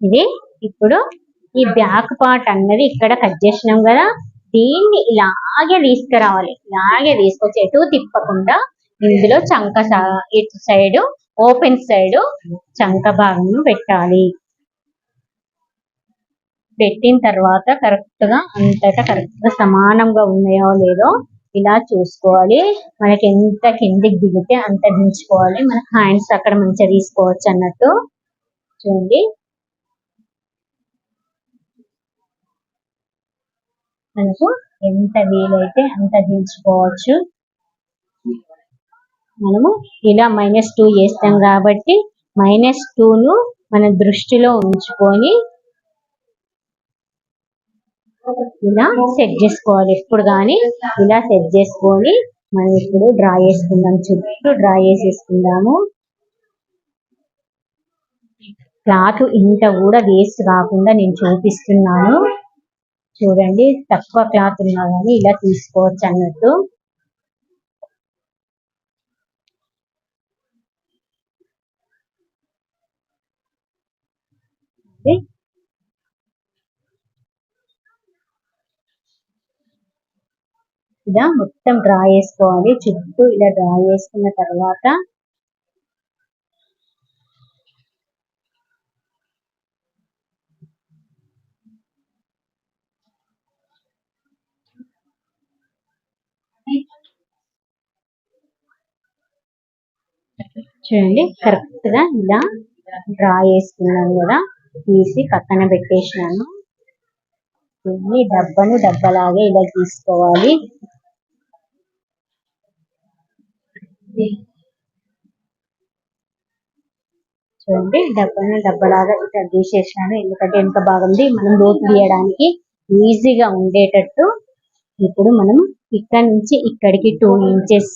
ఇది ఇప్పుడు ఈ బ్యాక్ పార్ట్ అన్నది ఇక్కడ కట్ చేసినాం కదా. దీన్ని ఇలాగే తీసుకురావాలి. ఇలాగే తీసుకొచ్చి ఎటు తిప్పకుండా ఇందులో చంక ఇటు సైడ్ ఓపెన్ సైడ్ చంక భాగం పెట్టాలి. పెట్టిన తర్వాత కరెక్ట్గా అంతటా కరెక్ట్గా సమానంగా ఉన్నాయో లేదో ఇలా చూసుకోవాలి. మనకి ఎంత కిందికి దిగితే అంత దించుకోవాలి. మన హ్యాండ్స్ అక్కడ మంచిగా తీసుకోవచ్చు అన్నట్టు. చూడండి. మనకు ఎంత వీలైతే అంత దించుకోవచ్చు మనము ఇలా మైనస్ టూ చేస్తాం కాబట్టి మైనస్ను మన దృష్టిలో ఉంచుకొని ఇలా సెట్ చేసుకోవాలి. ఎప్పుడు కానీ ఇలా సెట్ చేసుకొని మనం ఇప్పుడు డ్రా చేసుకుందాం. చుట్టూ డ్రా చేసేసుకుందాము. క్లాత్ ఇంత కూడా వేస్ట్ కాకుండా నేను చూపిస్తున్నాను. చూడండి తక్కువ క్లాత్ ఉన్నా కానీ ఇలా తీసుకోవచ్చు అన్నట్టు. ఇలా మొత్తం డ్రా చేసుకోవాలి. చుట్టూ ఇలా డ్రా చేసుకున్న తర్వాత చూడండి కరెక్ట్గా ఇలా డ్రా చేసుకున్నాను కదా తీసి పక్కన పెట్టేసినాను. దీన్ని డబ్బను డబ్బలాగే ఇలా తీసుకోవాలి. చూడండి డబ్బను డబ్బలాగా ఇట్లా తీసేసినాను. ఎందుకంటే ఎంత బాగుంది మనం లోతు తీయడానికి ఈజీగా ఉండేటట్టు ఇప్పుడు మనం ఇక్కడ నుంచి ఇక్కడికి టూ ఇంచెస్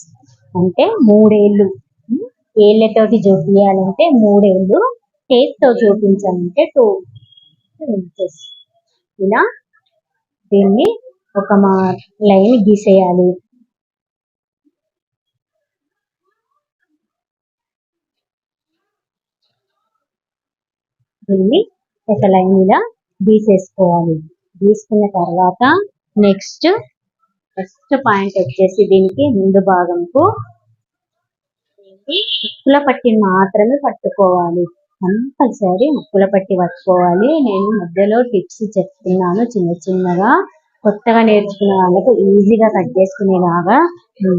అంటే మూడేళ్ళు ఏళ్ళతోటి చూపించాలంటే మూడేళ్ళు టేప్తో చూపించాలంటే టూ ఇంచెస్. ఇలా దీన్ని ఒక మా లైన్ గీసేయాలి. దీన్ని ఒక లైన్ ఇలా గీసేసుకోవాలి. గీసుకున్న తర్వాత నెక్స్ట్ ఫస్ట్ పాయింట్ వచ్చేసి దీనికి ముందు భాగంకు దీనికి ముక్కుల పట్టి మాత్రమే పట్టుకోవాలి. కంపల్సరీ ముక్కుల పట్టి పట్టుకోవాలి. నేను మధ్యలో టిప్స్ చెప్తున్నాను చిన్న చిన్నగా. కొత్తగా నేర్చుకునే వాళ్ళకు ఈజీగా కట్ చేసుకునేలాగా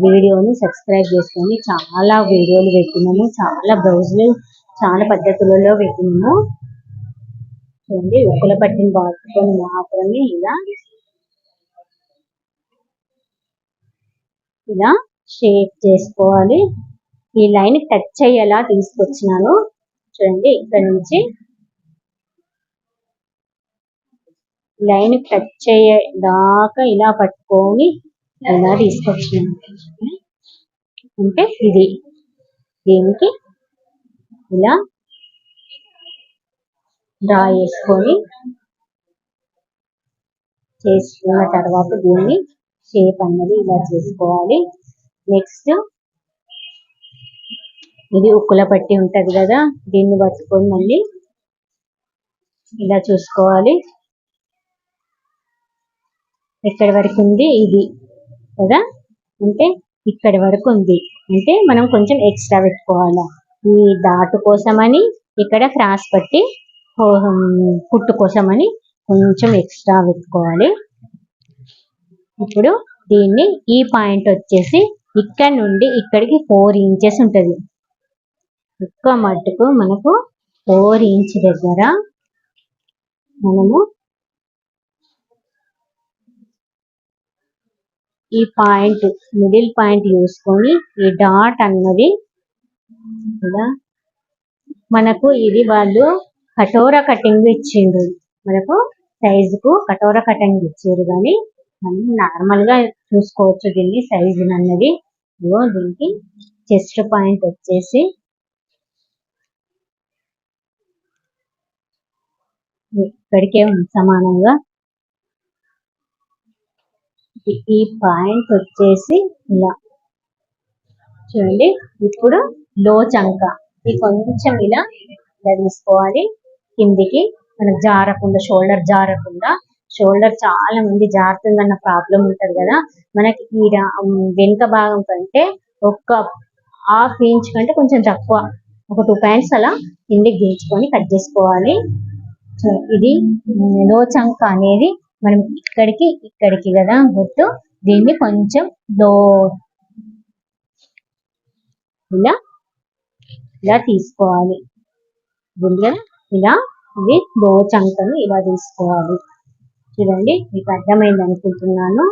వీడియోని సబ్స్క్రైబ్ చేసుకొని చాలా వీడియోలు పెట్టినాము. చాలా బ్లౌజులు చాలా పద్ధతులలో పెట్టినాము. చూడండి ఉక్కుల పట్టిని పట్టుకొని మాత్రమే ఇలా ఇలా షేప్ చేసుకోవాలి. ఈ లైన్ టచ్ అయ్యేలా తీసుకొచ్చినాను. చూడండి ఇక్కడ నుంచి లైన్ టచ్ అయ్యే దాకా ఇలా పట్టుకొని ఇలా తీసుకొచ్చినాను. అంటే ఇది దీనికి ఇలా డ్రా చేసుకొని చేసుకున్న తర్వాత దీన్ని షేప్ అన్నది ఇలా చేసుకోవాలి. నెక్స్ట్ ఇది ఉక్కుల పట్టి ఉంటది కదా దీన్ని పట్టుకొని మళ్ళీ ఇలా చూసుకోవాలి. ఎక్కడి వరకు ఉంది? ఇది కదా? అంటే ఇక్కడి వరకు ఉంది. అంటే మనం కొంచెం ఎక్స్ట్రా పెట్టుకోవాలి. ఈ దాటు కోసమని ఇక్కడ క్రాస్ పట్టి పుట్టు కోసమని కొంచెం ఎక్స్ట్రా పెట్టుకోవాలి. ఇప్పుడు దీన్ని ఈ పాయింట్ వచ్చేసి ఇక్కడ నుండి ఇక్కడికి ఫోర్ ఇంచెస్ ఉంటుంది. ఒక్క మట్టుకు మనకు ఫోర్ ఇంచ్ దగ్గర మనము ఈ పాయింట్ మిడిల్ పాయింట్ చూసుకొని ఈ డాట్ అన్నది కదా మనకు ఇది వాళ్ళు కటోరా కటింగ్ ఇచ్చిండ్రు. మనకు సైజుకు కటోరా కటింగ్ ఇచ్చారు కానీ మనం నార్మల్గా చూసుకోవచ్చు దీన్ని సైజు అన్నది. ఇదిగో దీనికి చెస్ట్ పాయింట్ వచ్చేసి ఇక్కడికే సమానంగా. ఈ- పాయింట్ వచ్చేసి ఇలా. చూడండి ఇప్పుడు లో చంక ఇది కొంచెం ఇలా ఇలా తీసుకోవాలి. కిందికి మనకు జారకుండా షోల్డర్ జారకుండా. షోల్డర్ చాలా మంది జారుతుందన్న ప్రాబ్లం ఉంటది కదా. మనకి ఈ వెనుక భాగం కంటే ఒక్క హాఫ్ ఇంచ్ కంటే కొంచెం తక్కువ. ఒక టూ పాయింట్స్ అలా కిందికి దించుకొని కట్ చేసుకోవాలి. సో ఇది లోచంక అనేది మనం ఇక్కడికి ఇక్కడికి కదా గుర్తు. దీన్ని కొంచెం లో ఇలా ఇలా తీసుకోవాలి. ఇలా ఇది లోచంకను ఇలా తీసుకోవాలి. చూడండి మీకు అర్థమైంది అనుకుంటున్నాను.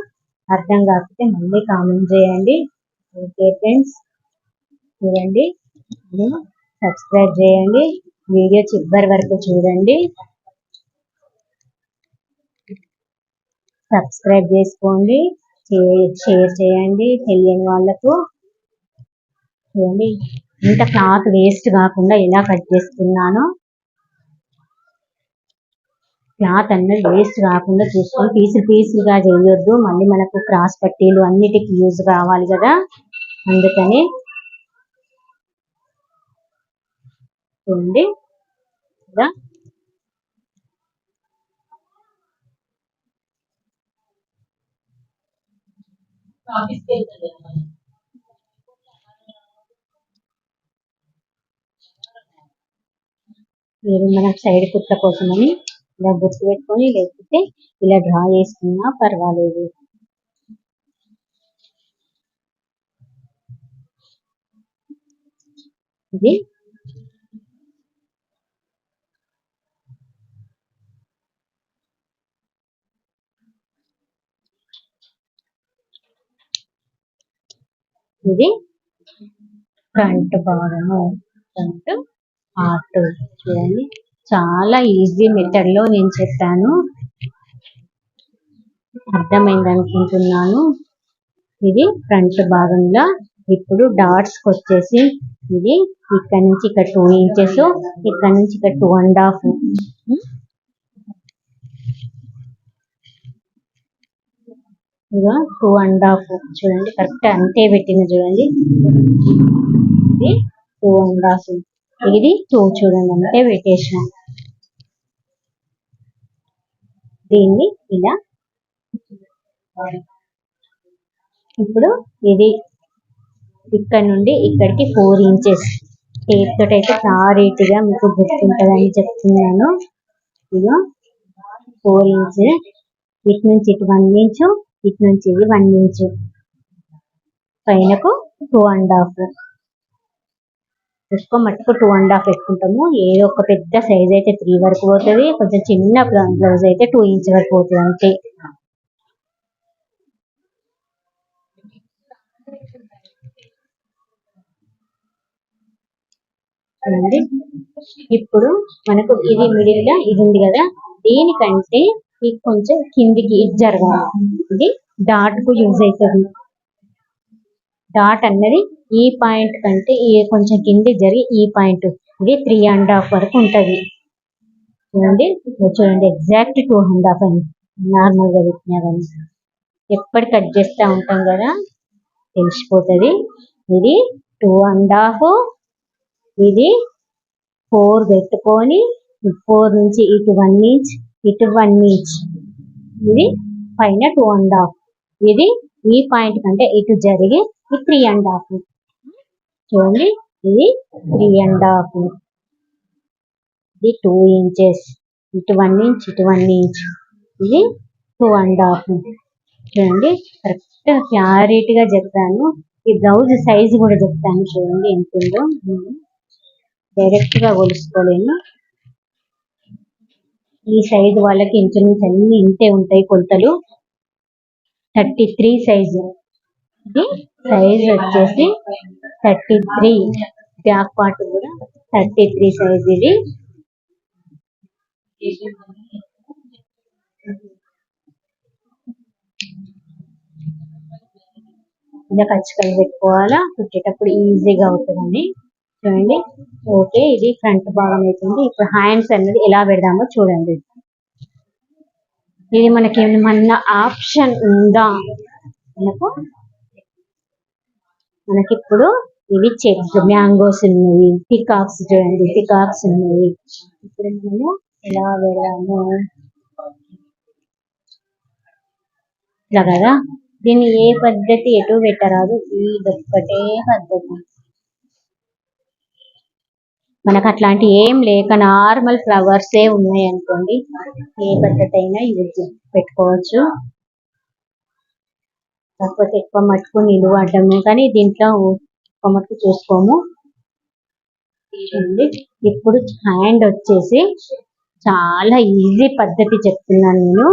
అర్థం కాకపోతే మళ్ళీ కామెంట్ చేయండి. Okay friends. చూడండి సబ్స్క్రైబ్ చేయండి. వీడియో చివరి వరకు చూడండి. సబ్స్క్రైబ్ చేసుకోండి. షేర్ చేయండి తెలియని వాళ్ళకు. చూడండి ఇంత క్లాత్ వేస్ట్ కాకుండా ఎలా కట్ చేస్తున్నానో. క్లాత్ అన్నది వేస్ట్ కాకుండా చూసుకొని పీసులు పీసులుగా చేయొద్దు. మళ్ళీ మనకు క్రాస్ పట్టీలు అన్నిటికి యూజ్ కావాలి కదా. అందుకని చూడండి. ఇలా మీరు మనం సైడ్ కుట్ల కోసమని ఇలా గుర్తు పెట్టుకొని లేకపోతే ఇలా డ్రా చేసుకున్నా పర్వాలేదు. ఇది ఇది ఫ్రంట్ భాగము ఫ్రంట్ పార్ట్ చూడండి. చాలా ఈజీ మెథడ్లో నేను చెప్పాను. అర్థమైంది అనుకుంటున్నాను. ఇది ఫ్రంట్ భాగంలో. ఇప్పుడు డాట్స్కి వచ్చేసి ఇది ఇక్కడ నుంచి ఇక్కడ టూ ఇంచెస్ ఇక్కడ నుంచి ఇక్కడ టూ అండ్ హాఫ్ ఇక టూ అండ్ హాఫ్ చూడండి కరెక్ట్ అంతే పెట్టిన చూడండి. ఇది టూ అండ్ హాఫ్ ఇది టూ చూడండి అంతే పెట్టేసిన. దీన్ని ఇలా ఇప్పుడు ఇది ఇక్కడ నుండి ఇక్కడికి ఫోర్ ఇంచెస్ టేప్ తోటి అయితే క్లారిటీగా మీకు గుర్తుంటుందని చెప్తున్నాను. ఇదిగో ఫోర్ ఇంచ్ ఇటు నుంచి ఇటు వన్ ఇంచు ఇటు నుంచి ఇది వన్ ఇంచు పైనకు టూ అండ్ హాఫ్ ఎక్కువ మట్టుకు టూ అండ్ హాఫ్ పెట్టుకుంటాము. ఏదో ఒక పెద్ద సైజ్ అయితే త్రీ వరకు పోతుంది. కొంచెం చిన్న బ్లౌజ్ అయితే టూ ఇంచ్ వరకు పోతుంది అంతే. ఇప్పుడు మనకు ఇది మిడిల్గా ఇది ఉంది కదా. దీనికంటే ఇది కొంచెం కిందికి జరగాలి. ఇది డాట్కు యూజ్ అవుతుంది. డాట్ అన్నది ఈ పాయింట్ కంటే ఈ కొంచెం కింది జరిగి ఈ పాయింట్ ఇది త్రీ అండ్ హాఫ్ వరకు ఉంటది. చూడండి చూడండి ఎగ్జాక్ట్ టూ అండ్ హాఫ్ అని నార్మల్గా పెట్టినా కానీ. ఎప్పటి కట్ చేస్తూ ఉంటాం కదా తెలిసిపోతుంది. ఇది టూ అండ్ హాఫ్ ఇది ఫోర్ పెట్టుకొని ఫోర్ నుంచి ఇటు వన్ ఇంచ్ ఇటు వన్ ఇంచ్ ఇది పైన టూ అండ్ హాఫ్ ఇది ఈ పాయింట్ కంటే ఇటు జరిగి ఇది త్రీ అండ్ హాఫ్ చూడండి ఇది త్రీ అండ్ హాఫ్ ఇది టూ ఇంచెస్ ఇటు వన్ ఇంచ్ ఇటు వన్ ఇంచ్ ఇది టూ అండ్ హాఫ్ చూడండి కరెక్ట్ క్లారిటీగా చెప్తాను ఈ బ్లౌజ్ సైజు కూడా చెప్తాను చూడండి ఎంత ఉందో. డైరెక్ట్గా కొలుసుకోలేను. ఈ సైజు వాళ్ళకి ఇంచుమించు అన్ని ఇంతే ఉంటాయి కొలతలు. థర్టీ త్రీ సైజు ఇది సైజ్ వచ్చేసి థర్టీ త్రీ బ్యాక్ పార్ట్ కూడా థర్టీ త్రీ సైజ్ ఇది. ఇలా ఖచ్చితంగా పెట్టుకోవాలా కుట్టేటప్పుడు ఈజీగా అవుతుందండి. చూడండి. ఓకే ఇది ఫ్రంట్ భాగం అవుతుంది. ఇప్పుడు హ్యాండ్స్ అనేది ఎలా పెడదామో చూడండి. ఇది మనకి ఏమన్నా ఆప్షన్ ఉందా? మనకు? మనకి ఇప్పుడు ఇవి చెట్లు మ్యాంగోస్ ఉన్నాయి పికాక్స్ చూడండి పికాక్స్ ఉన్నాయి. ఇప్పుడు మనము ఎలా పెడదాము? ఇలా కదా? దీన్ని ఏ పద్ధతి ఎటు పెట్టరాదు? ఈ ఒక్కటే పద్ధతి. మనకు అట్లాంటి ఏం లేక నార్మల్ ఫ్లవర్స్ ఏ ఉన్నాయి అనుకోండి. ఏ పద్ధతి అయినా యూజ్ పెట్టుకోవచ్చు. కాకపోతే ఎక్కువ మట్టుకు నిలువ అడ్డము కానీ దీంట్లో ఎక్కువ మట్టుకు చూసుకోము. చూడండి. ఇప్పుడు హ్యాండ్ వచ్చేసి చాలా ఈజీ పద్ధతి చెప్తున్నాను నేను.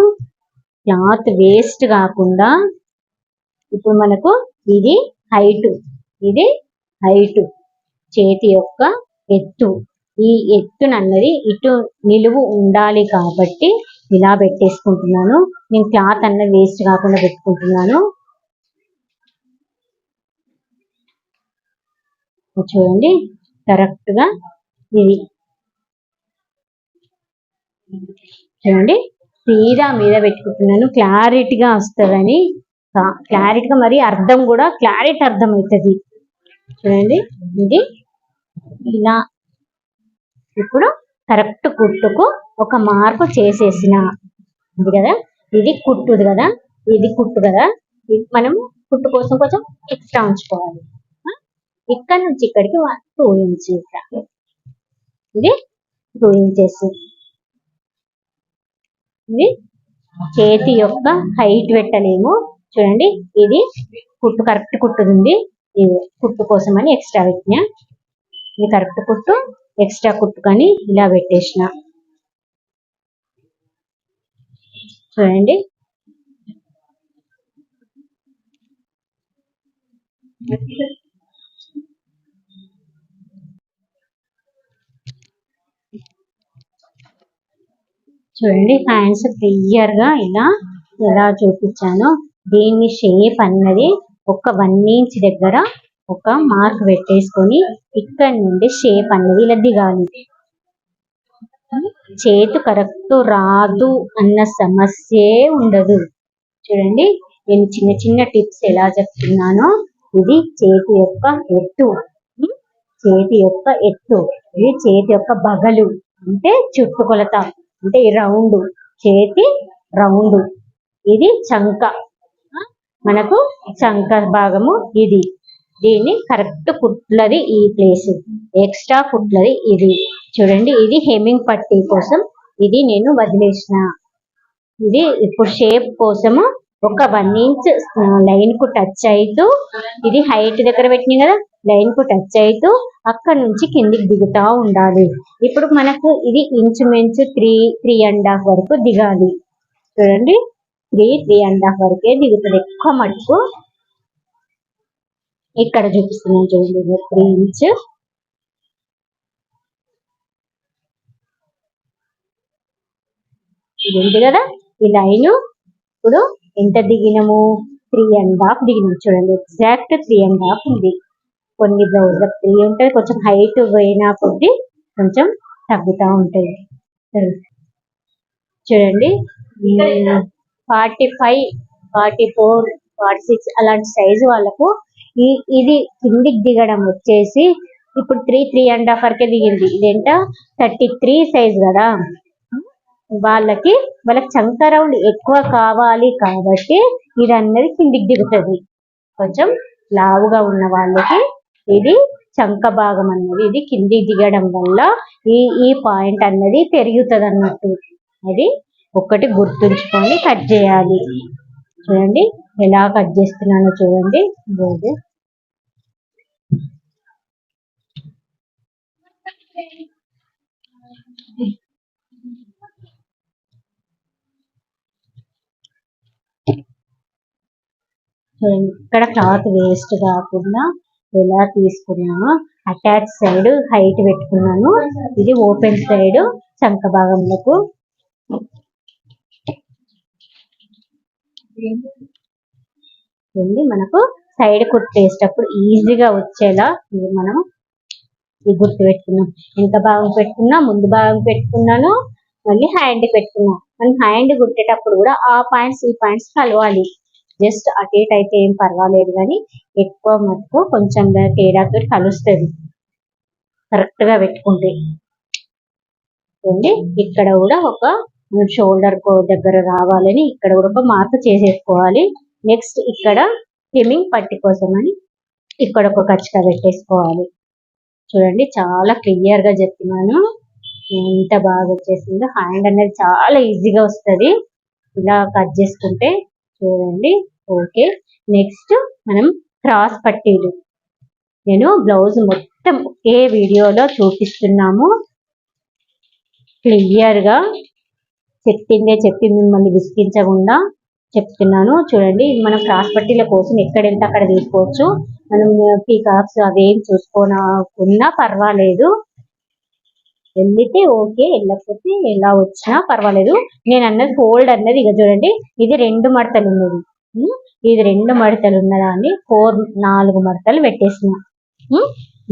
క్లాత్ వేస్ట్ కాకుండా ఇప్పుడు మనకు ఇది హైట్. ఇది హైట్. చేతి యొక్క ఎత్తు. ఈ ఎత్తునన్నది ఇటు నిలువు ఉండాలి కాబట్టి ఇలా పెట్టేసుకుంటున్నాను. నేను క్లాత్ అన్నది వేస్ట్ కాకుండా పెట్టుకుంటున్నాను. చూడండి కరెక్ట్గా ఇది. చూడండి సీదా మీద పెట్టుకుంటున్నాను. క్లారిటీగా వస్తుందని. క్లారిటీగా మరి అర్థం కూడా క్లారిటీ అర్థం అవుతుంది చూడండి ఇది. ఇలా. ఇప్పుడు కరెక్ట్ కుట్టుకు ఒక మార్పు చేసేసిన. ఇది కదా? ఇది కుట్టుది కదా? ఇది కుట్టు కదా? ఇది మనం కుట్టు కోసం కొంచెం ఎక్స్ట్రా ఉంచుకోవాలి. ఇక్కడ నుంచి ఇక్కడికి టూ ఇంచెస్ ఇది టూ ఇంచెస్ ఇది చేతి యొక్క హైట్ పెట్టలేము. చూడండి ఇది కుట్టు కరెక్ట్ కుట్టుది ఇది కుట్టు కోసం అని ఎక్స్ట్రా పెట్టినా. ఇది కరెక్ట్ కుట్టు ఎక్స్ట్రా కుట్టు కానీ ఇలా పెట్టేసిన. చూడండి. చూడండి హ్యాండ్స్ క్లియర్గా ఇలా ఎలా చూపించాను. దీని షేప్ అన్నది ఒక వన్ ఇంచ్ దగ్గర ఒక మార్క్ పెట్టేసుకొని ఇక్కడ నుండి షేప్ అన్నది ఇలా దిగాలి. చేతు కరెక్ట్ రాదు అన్న సమస్యే ఉండదు. చూడండి నేను చిన్న చిన్న టిప్స్ ఎలా చెప్తున్నానో. ఇది చేతి యొక్క ఎత్తు. చేతి యొక్క ఎత్తు. ఇది చేతి యొక్క బగలు. అంటే చుట్టుకొలత అంటే రౌండ్. చేతి రౌండ్. ఇది చంక. మనకు చంక భాగము ఇది. దీన్ని కరెక్ట్ కుట్లది ఈ ప్లేస్. ఎక్స్ట్రా కుట్లది ఇది. చూడండి ఇది హెమ్మింగ్ పట్టీ కోసం ఇది నేను వదిలేసిన. ఇది ఇప్పుడు షేప్ కోసము ఒక వన్ ఇంచ్ లైన్కు టచ్ అవుతూ ఇది హైట్ దగ్గర పెట్టినాయి కదా లైన్కు టచ్ అవుతూ అక్కడ నుంచి కిందికి దిగుతా ఉండాలి. ఇప్పుడు మనకు ఇది ఇంచుమించు త్రీ త్రీ అండ్ హాఫ్ వరకు దిగాలి. చూడండి త్రీ త్రీ అండ్ హాఫ్ వరకే దిగుతుంది. ఎక్కువ మటుకు ఇక్కడ చూపిస్తున్నాను చూడండి త్రీ ఇంచ్ ఇది ఉంది కదా? ఈ లైన్. ఇప్పుడు ఎంత దిగినము? త్రీ అండ్ హాఫ్ దిగినాము. చూడండి ఎగ్జాక్ట్ త్రీ అండ్ హాఫ్ ఉంది. కొన్ని బ్లౌజ్ త్రీ ఉంటుంది కొంచెం హైట్ పోయినా కొద్ది కొంచెం తగ్గుతూ ఉంటుంది చూడండి forty five forty four forty six అలాంటి సైజు వాళ్ళకు ఈ ఇది కిందికి దిగడం వచ్చేసి ఇప్పుడు త్రీ త్రీ అండ్ హాఫ్ వరకే దిగింది. ఇదేంట? థర్టీ త్రీ సైజ్ కదా. వాళ్ళకి వాళ్ళకి చంక రౌండ్ ఎక్కువ కావాలి కాబట్టి ఇది అన్నది కిందికి దిగుతుంది. కొంచెం లావుగా ఉన్న వాళ్ళకి ఇది చంక భాగం అన్నది ఇది కిందికి దిగడం వల్ల ఈ ఈ పాయింట్ అన్నది పెరుగుతుంది అన్నట్టు. అది ఒకటి గుర్తుంచుకొని కట్ చేయాలి. చూడండి ఎలా కట్ చేస్తున్నానో చూడండి. బోర్డు ఇక్కడ క్లాత్ వేస్ట్ కాకుండా ఎలా తీసుకున్నానో అటాచ్ సైడ్ హైట్ పెట్టుకున్నాను. ఇది ఓపెన్ సైడ్ చంక భాగంలోకు. మనకు సైడ్ కుట్టేసేటప్పుడు ఈజీగా వచ్చేలా ఇది మనం ఈ గుర్తు పెట్టుకున్నాం ఎంత భాగం పెట్టుకున్నా ముందు భాగం పెట్టుకున్నాను మళ్ళీ హ్యాండ్ పెట్టుకున్నాం. మనం హ్యాండ్ కుట్టేటప్పుడు కూడా ఆ పాయింట్స్ ఈ పాయింట్స్ కలవాలి. జస్ట్ అటు ఇటు అయితే ఏం పర్వాలేదు కానీ ఎక్కువ మటుకు కొంచెం తేడాతో కలుస్తుంది. కరెక్ట్గా పెట్టుకుంటే. ఇక్కడ కూడా ఒక షోల్డర్ దగ్గర రావాలని ఇక్కడ కూడా ఒక మార్క్ చేసేసుకోవాలి. నెక్స్ట్ ఇక్కడ హెమ్మింగ్ పట్టి కోసం అని ఇక్కడ ఒక ఖర్చుగా పెట్టేసుకోవాలి. చూడండి చాలా క్లియర్గా చెప్పినాను. ఎంత బాగా వచ్చేసిందో. హ్యాండ్ అనేది చాలా ఈజీగా వస్తుంది. ఇలా కట్ చేసుకుంటే చూడండి ఓకే నెక్స్ట్ మనం క్రాస్ పట్టీలు. నేను బ్లౌజ్ మొత్తం ఒకే వీడియోలో చూపిస్తున్నాము. క్లియర్గా చెప్పిందే చెప్పి మిమ్మల్ని విసిగించకుండా చెప్తున్నాను. చూడండి ఇది మనం క్రాస్ పట్టీల కోసం ఎక్కడ ఎంత అక్కడ తీసుకోవచ్చు. మనం పీకాక్స్ అవేం చూసుకోనకున్నా పర్వాలేదు. వెళ్ళితే ఓకే వెళ్ళకపోతే ఎలా వచ్చినా పర్వాలేదు. నేను అన్నది ఫోల్డ్ అన్నది ఇక చూడండి ఇది రెండు మడతలు ఉన్నది. ఇది రెండు మడతలు ఉన్నదాన్ని ఫోర్ నాలుగు మడతలు పెట్టేసిన.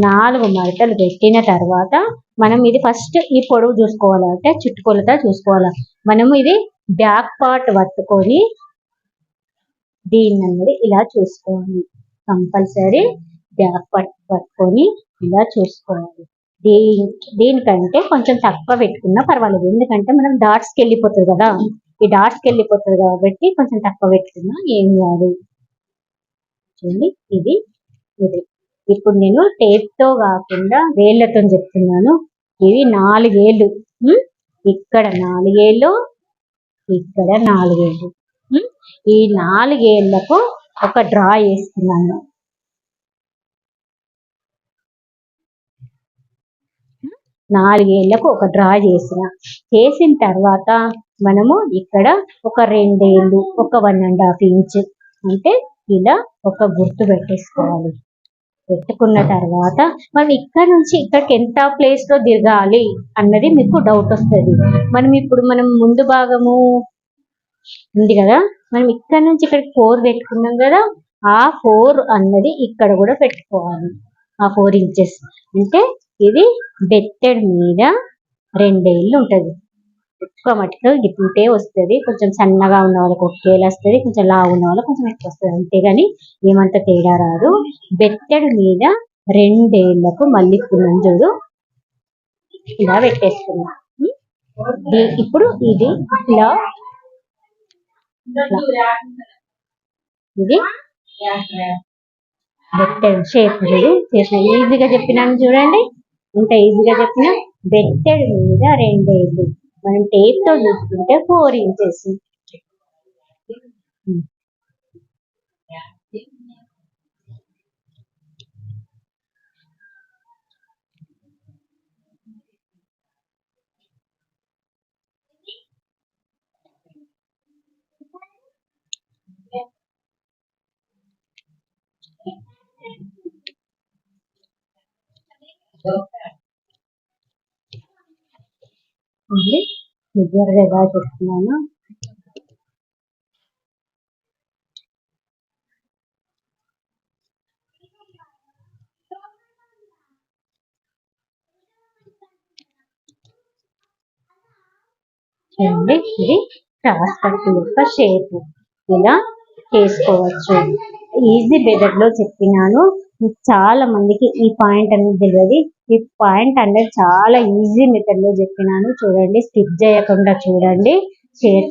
నాలుగు మడతలు పెట్టిన తర్వాత మనం ఇది ఫస్ట్ ఈ పొడవు చూసుకోవాలంటే చుట్టుకొలత చూసుకోవాలి. మనము ఇది బ్యాక్ పార్ట్ పట్టుకొని దీన్ని అన్నది ఇలా చూసుకోవాలి. కంపల్సరీ బ్యాక్ పట్ పట్టుకొని ఇలా చూసుకోవాలి. దీని దీనికంటే కొంచెం తక్కువ పెట్టుకున్నా పర్వాలేదు. ఎందుకంటే మనం డాట్స్కి వెళ్ళిపోతుంది కదా. ఈ డాట్స్కి వెళ్ళిపోతుంది కాబట్టి కొంచెం తక్కువ పెట్టుకున్నా ఏం కాదు. చూడండి ఇది ఇది. ఇప్పుడు నేను టేప్తో కాకుండా వేళ్ళతో చెప్తున్నాను. ఇవి నాలుగేళ్ళు. ఇక్కడ నాలుగేళ్ళు ఇక్కడ నాలుగేళ్ళు. ఈ నాలుగేళ్ళకు ఒక డ్రా వేస్తున్నాను నాలుగేళ్ళకు ఒక డ్రా చేసిన. చేసిన తర్వాత మనము ఇక్కడ ఒక రెండేళ్ళు ఒక వన్ అండ్ హాఫ్ ఇంచ్ అంటే ఇలా ఒక గుర్తు పెట్టేసుకోవాలి. పెట్టుకున్న తర్వాత మనం ఇక్కడ నుంచి ఇక్కడికి ఎంత ప్లేస్లో దిగాలి అన్నది మీకు డౌట్ వస్తుంది. మనం ఇప్పుడు మనం ముందు భాగము ఉంది కదా? మనం ఇక్కడ నుంచి ఇక్కడ ఫోర్ పెట్టుకున్నాం కదా ఆ ఫోర్ అన్నది ఇక్కడ కూడా పెట్టుకోవాలి. ఆ ఫోర్ ఇంచెస్ అంటే ఇది బెత్తెడ్ మీద రెండేళ్ళు ఉంటది. ఎక్కువ మటుకు గిట్టే వస్తుంది. కొంచెం సన్నగా ఉన్న వాళ్ళకి ఒకేలా వస్తుంది కొంచెం లావు ఉన్న వాళ్ళకి కొంచెం ఎక్కువ వస్తుంది. అంతేగాని ఏమంత తేడా రాదు. బెత్తెడు మీద రెండేళ్ళకు మళ్ళీ చూడు. ఇలా పెట్టేసుకున్నా ఇప్పుడు ఇది ఇలా ఇది? బెట్టెడ్ షేప్ ఇది చేసిన ఈజీగా చెప్పినాను చూడండి. ఇంత ఈజీగా చెప్పిన బెట్టెడ్ మీద రెండేళ్ళు మనం టేప్తో చూసుకుంటే ఫోర్ ఇంచెస్. ఇది ఎలా చెప్తున్నాను? చూడండి ఇది క్రాస్ కట్ యొక్క షేప్. ఇలా చేసుకోవచ్చు. ఈజీ బెదర్లో చెప్పినాను. చాలా మందికి ఈ పాయింట్ అనేది తెలియదు. ఈ పాయింట్ అనేది చాలా ఈజీ మెథడ్లో చెప్పినాను. చూడండి స్కిప్ చేయకుండా చూడండి. షేర్